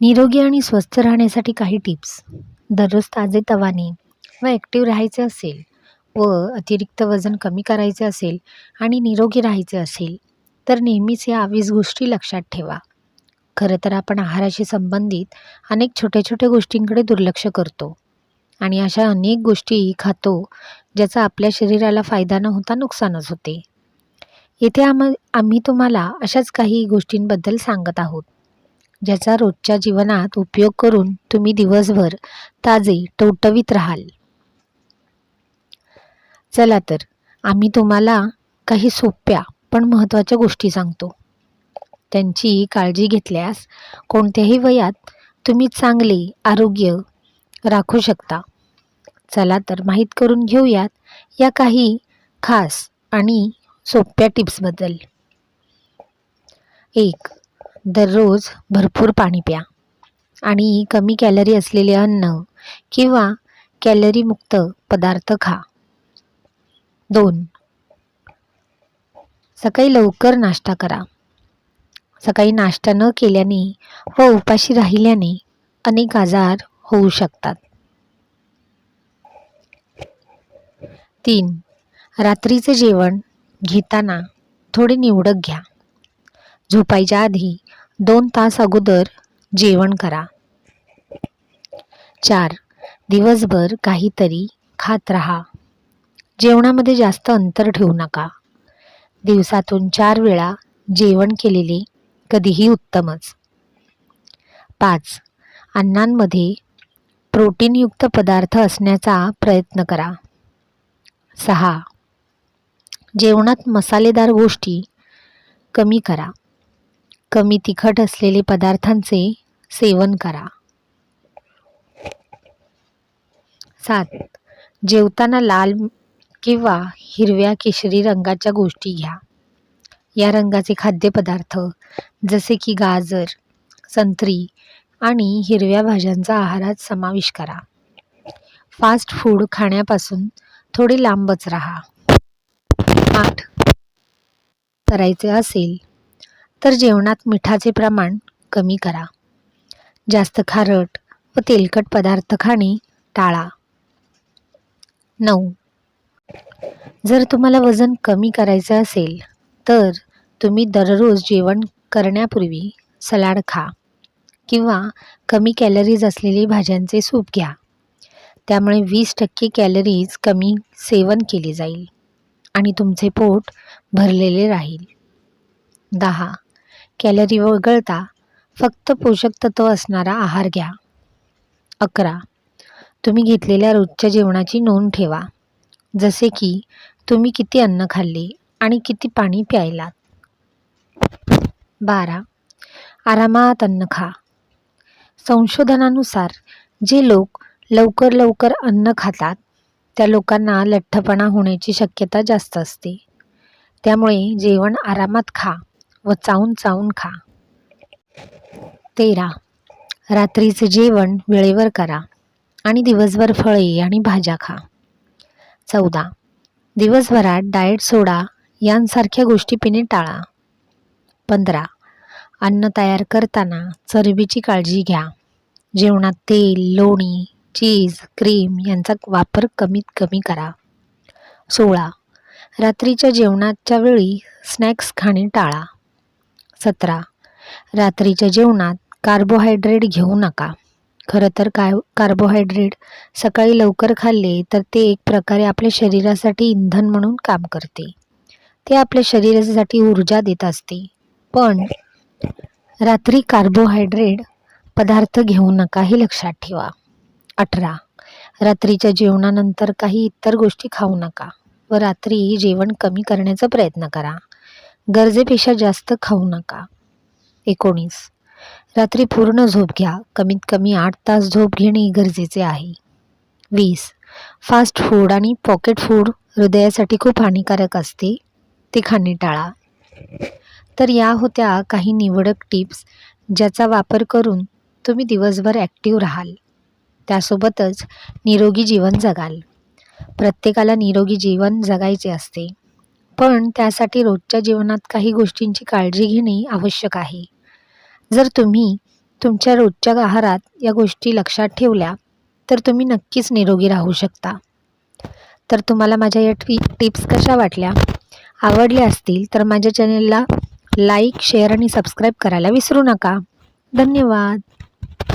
निरोगी आणि स्वस्थ राहण्यासाठी काही टिप्स. दररोज ताजेतवाने व ॲक्टिव्ह राहायचे असेल व अतिरिक्त वजन कमी करायचे असेल आणि निरोगी राहायचे असेल तर नेहमीच या वीस गोष्टी लक्षात ठेवा. खरं तर आपण आहाराशी संबंधित अनेक छोट्या छोट्या गोष्टींकडे दुर्लक्ष करतो आणि अशा अनेक गोष्टी खातो ज्याचा आपल्या शरीराला फायदा न होता नुकसानच होते. येथे आम आम्ही तुम्हाला अशाच काही गोष्टींबद्दल सांगत आहोत. ज्याचा रोजच्या जीवनात उपयोग करून तुम्ही दिवसभर ताजे टवटवीत राहाल. चला तर आम्ही तुम्हाला काही सोप्या पण महत्त्वाच्या गोष्टी सांगतो. त्यांची काळजी घेतल्यास कोणत्याही वयात तुम्ही चांगले आरोग्य राखू शकता. चला तर माहीत करून घेऊयात या काही खास आणि सोप्या टिप्सबद्दल एक दररोज भरपूर पाणी प्या. आणि कमी कॅलरी असलेले अन्न किंवा कॅलरीमुक्त पदार्थ खा. दोन. सकाळी लवकर नाश्ता करा. सकाळी नाश्ता न केल्याने व उपाशी राहिल्याने अनेक आजार होऊ शकतात. तीन. रात्रीचे जेवण घेताना थोडे निवडक घ्या. झोपायच्या आधी दोन तास अगोदर जेवण करा. चार. दिवसभर काहीतरी खात राहा. जेवणामध्ये जास्त अंतर ठेवू नका. दिवसातून चार वेळा जेवण केलेले कधीही उत्तमच. पाच. अन्नांमध्ये प्रोटीनयुक्त पदार्थ असण्याचा प्रयत्न करा. सहा. जेवणात मसालेदार गोष्टी कमी करा. कमी तिखट असलेले पदार्थांचे सेवन करा. सात. जेवताना लाल किंवा हिरव्या केशरी रंगाच्या गोष्टी घ्या. या रंगाचे खाद्यपदार्थ जसे की गाजर संत्री आणि हिरव्या भाज्यांचा आहारात समावेश करा. फास्ट फूड खाण्यापासून थोडे लांबच राहा. आठ. करायचे असेल तर जेवणात मिठाचे प्रमाण कमी करा. जास्त खारट व तेलकट पदार्थ खाणे टाळा. नऊ. जर तुम्हाला वजन कमी करायचं असेल तर तुम्ही दररोज जेवण करण्यापूर्वी सलाड खा किंवा कमी कॅलरीज असलेली भाज्यांचे सूप घ्या. त्यामुळे वीस टक्के कॅलरीज कमी सेवन केले जाईल आणि तुमचे पोट भरलेले राहील. दहा. कॅलरी वगळता फक्त पोषक तत्व असणारा आहार घ्या. अकरा. तुम्ही घेतलेल्या रोजच्या जेवणाची नोंद ठेवा. जसे की तुम्ही किती अन्न खाल्ले आणि किती पाणी प्यायलात. बारा. आरामात अन्न खा. संशोधनानुसार जे लोक लवकर लवकर अन्न खातात त्या लोकांना लठ्ठपणा होण्याची शक्यता जास्त असते. त्यामुळे जेवण आरामात खा. व चावून चावून खा. तेरा. रात्रीचे जेवण वेळेवर करा आणि दिवसभर फळे आणि भाज्या खा. चौदा. दिवसभरात डाएट सोडा यांसारख्या गोष्टी पिणे टाळा. पंधरा. अन्न तयार करताना चरबीची काळजी घ्या. जेवणात तेल लोणी चीज क्रीम यांचा वापर कमीत कमी करा. सोळा. रात्रीच्या जेवणाच्या वेळी स्नॅक्स खाणे टाळा. सतरा. रात्रीच्या जेवणात कार्बोहायड्रेट घेऊ नका. खरं तर काय कार्बोहायड्रेट सकाळी लवकर खाल्ले तर ते एक प्रकारे आपल्या शरीरासाठी इंधन म्हणून काम करते. ते आपल्या शरीरासाठी ऊर्जा देत असते. पण रात्री कार्बोहायड्रेट पदार्थ घेऊ नका हे लक्षात ठेवा. अठरा. रात्रीच्या जेवणानंतर काही इतर गोष्टी खाऊ नका व रात्री जेवण कमी करण्याचा प्रयत्न करा. गरजेपेक्षा जास्त खाऊ नका. एकोणीस. रात्री पूर्ण झोप घ्या. कमीत कमी आठ तास झोप घेणे गरजेचे आहे. वीस. फास्ट फूड आणि पॉकेट फूड हृदयासाठी खूप हानिकारक असते. ते खाणे टाळा. तर या होत्या काही निवडक टिप्स ज्याचा वापर करून तुम्ही दिवसभर ॲक्टिव्ह राहाल. त्यासोबतच निरोगी जीवन जगाल. प्रत्येकाला निरोगी जीवन जगायचे असते. पण त्यासाठी रोजच्या जीवनात काही गोष्टींची काळजी घेणे आवश्यक आहे. जर तुम्ही तुमच्या रोजच्या आहारात या गोष्टी लक्षात ठेवल्या तर तुम्ही नक्कीच निरोगी राहू शकता. तर तुम्हाला माझ्या या टी टिप्स कशा वाटल्या? आवडल्या असतील तर माझ्या चॅनेलला लाईक शेअर आणि सबस्क्राईब करायला विसरू नका. धन्यवाद.